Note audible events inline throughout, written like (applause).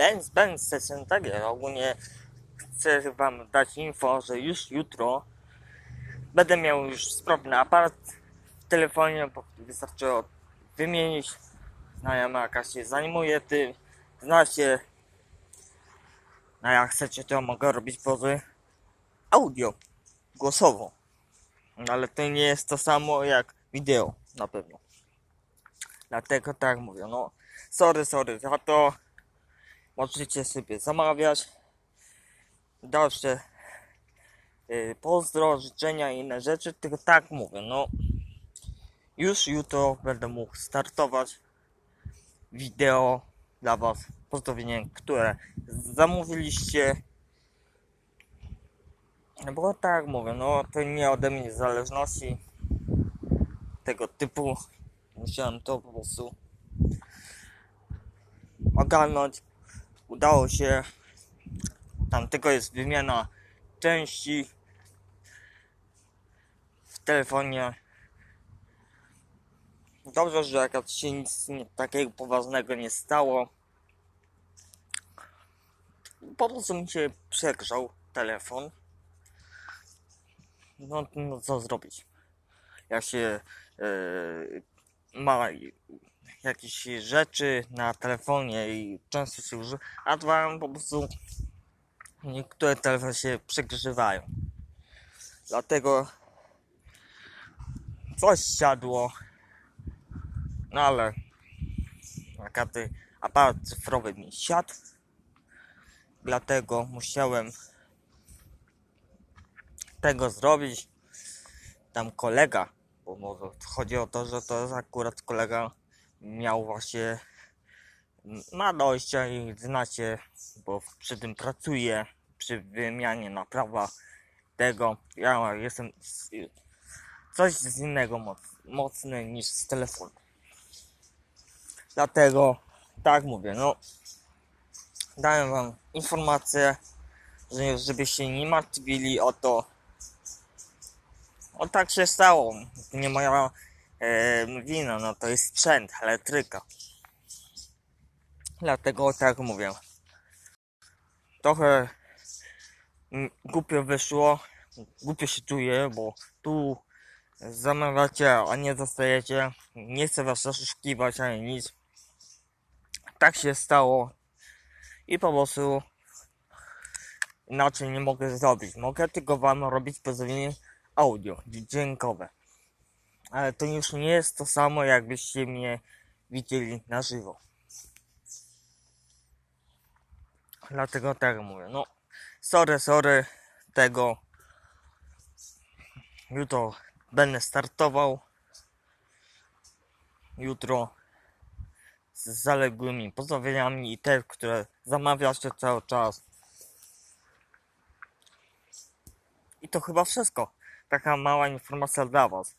Benz, Benz, session, jest. Ogólnie chcę wam dać info, że już jutro będę miał już sprawny aparat w telefonie, bo wystarczy wymienić. Znajoma jakaś się zajmuje tym, znacie. No jak chcecie, to mogę robić pozy audio, głosowo. No, ale to nie jest to samo jak wideo, na pewno. Dlatego tak mówię, no sorry, sorry za to. Możecie sobie zamawiać. Dalsze yy, pozdro, życzenia i inne rzeczy, tylko tak mówię, no już jutro będę mógł startować wideo dla Was, pozdrowienie, które zamówiliście. No bo tak mówię, no to nie ode mnie zależności tego typu. Musiałem to po prostu ogarnąć. Udało się. Tam tylko jest wymiana części w telefonie. Dobrze, że jakaś się nic takiego poważnego nie stało. Po prostu mi się przegrzał telefon. No, no co zrobić? Jak się yy, ma jakieś rzeczy na telefonie i często się używa, a dwa po prostu niektóre telefony się przegrzewają. Dlatego coś siadło, no ale akaty aparat cyfrowy mi siadł, dlatego musiałem tego zrobić. Tam kolega, bo może chodzi o to, że to jest akurat kolega miał właśnie ma dojścia i znacie, bo przy tym pracuję, przy wymianie naprawa tego. Ja jestem coś z innego moc, mocny niż z telefonu. Dlatego tak mówię, no dałem wam informację, że żebyście nie martwili o to. O tak się stało. Nie moja wina, no to jest sprzęt, elektryka. Dlatego tak mówię. Trochę mm, głupio wyszło, głupio się czuję, bo tu zamawiacie, a nie dostajecie. Nie chcę was oszukiwać ani nic. Tak się stało i po prostu inaczej nie mogę zrobić. Mogę tylko wam robić pozdrowienie audio, dźwiękowe. Ale to już nie jest to samo, jakbyście mnie widzieli na żywo. Dlatego tak mówię. No, sorry, sorry tego. Jutro będę startował. Jutro z zaległymi pozdrowieniami i te, które zamawiacie cały czas. I to chyba wszystko. Taka mała informacja dla Was.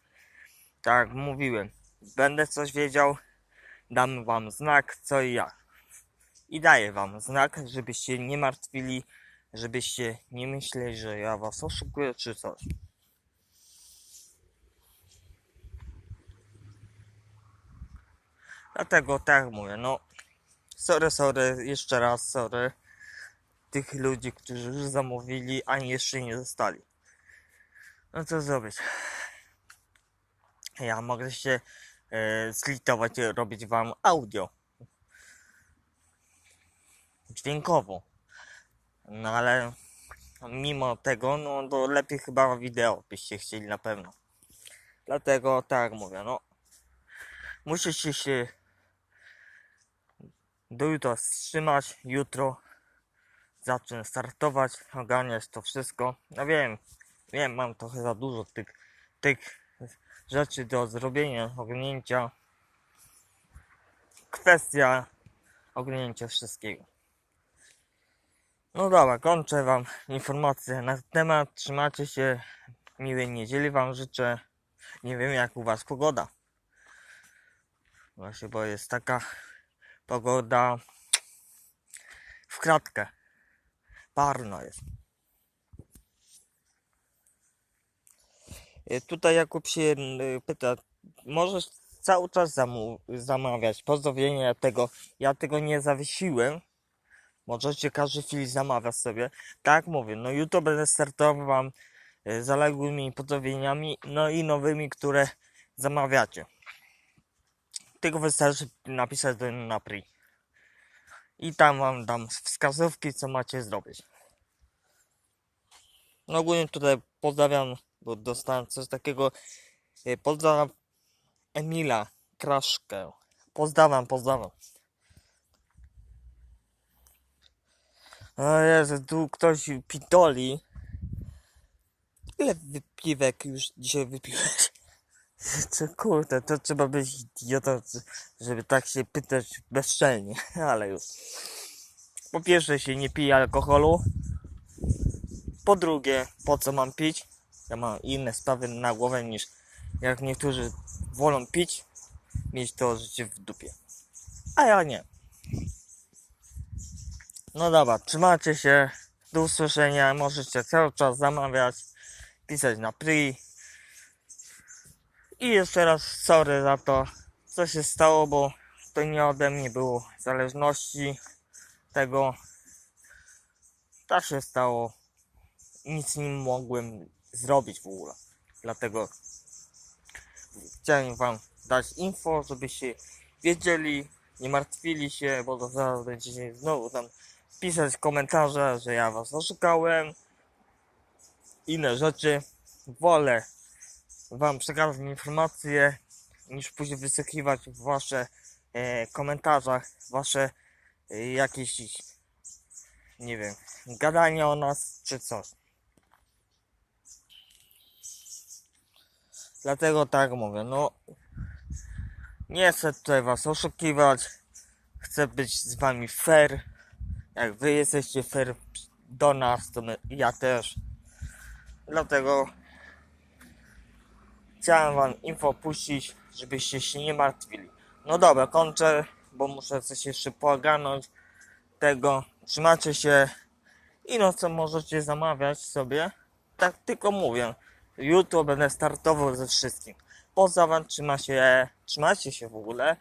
Tak jak mówiłem, będę coś wiedział, dam Wam znak co i jak. I daję Wam znak, żebyście nie martwili, żebyście nie myśleli, że ja Was oszukuję czy coś. Dlatego tak mówię, no sorry, sorry, jeszcze raz sorry tych ludzi, którzy już zamówili, ani jeszcze nie zostali. No co zrobić? Ja mogę się e, zlitować i robić wam audio. Dźwiękowo. No ale mimo tego, no to lepiej chyba wideo byście chcieli na pewno. Dlatego tak mówię, no. Musicie się do jutra wstrzymać. Jutro zacznę startować, ogarniać to wszystko. No wiem, wiem, mam trochę za dużo tych, tych rzeczy do zrobienia, ogarnięcia. Kwestia ogarnięcia wszystkiego. No dobra, kończę Wam informacje na temat. Trzymajcie się. Miłej niedzieli Wam życzę. Nie wiem jak u Was pogoda. Właśnie, bo jest taka pogoda w kratkę. Parno jest. Tutaj Jakub się y, pyta, możesz cały czas zamawiać pozdrowienia tego. Ja tego nie zawiesiłem, Możecie każdy film zamawiać sobie. Tak mówię, no YouTube będę startował wam y, zaległymi pozdrowieniami, no i nowymi, które zamawiacie. Tylko wystarczy napisać do na pri. I tam wam dam wskazówki, co macie zrobić. No ogólnie tutaj pozdrawiam, bo dostałem coś takiego. y, Pozdrawiam Emila Kraszkę. Pozdrawiam, pozdrawiam. O Jezu, tu ktoś pitoli. Ile wypiwek już dzisiaj wypiłeś? (laughs) Co kurde, to trzeba być idiotą, żeby tak się pytać bezczelnie, (laughs) ale już. Po pierwsze się nie pije alkoholu. Po drugie, po co mam pić? Ja mam inne sprawy na głowę niż jak niektórzy wolą pić, mieć to życie w dupie. A ja nie. No dobra, trzymajcie się. Do usłyszenia. Możecie cały czas zamawiać, pisać na pri. I jeszcze raz sorry za to, co się stało, bo to nie ode mnie było zależności tego. Tak się stało. Nic nie mogłem zrobić w ogóle. Dlatego chciałem wam dać info, żebyście wiedzieli, nie martwili się, bo to zaraz będziecie znowu tam pisać komentarze, że ja was oszukałem. Inne rzeczy. Wolę wam przekazać informacje, niż później wysłuchiwać wasze e, komentarzach, wasze e, jakieś, nie wiem, gadanie o nas, czy coś. Dlatego tak mówię, no nie chcę tutaj was oszukiwać, chcę być z wami fair, jak wy jesteście fair do nas, to my, ja też. Dlatego chciałem wam info puścić, żebyście się nie martwili. No dobra, kończę, bo muszę coś jeszcze poogarnąć tego. Trzymajcie się i no co możecie zamawiać sobie. Tak tylko mówię. Jutro będę startował ze wszystkim. Pozdrawiam, trzyma się, trzymajcie się w ogóle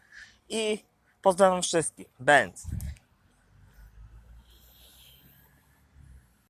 i pozdrawiam wszystkich. Będ.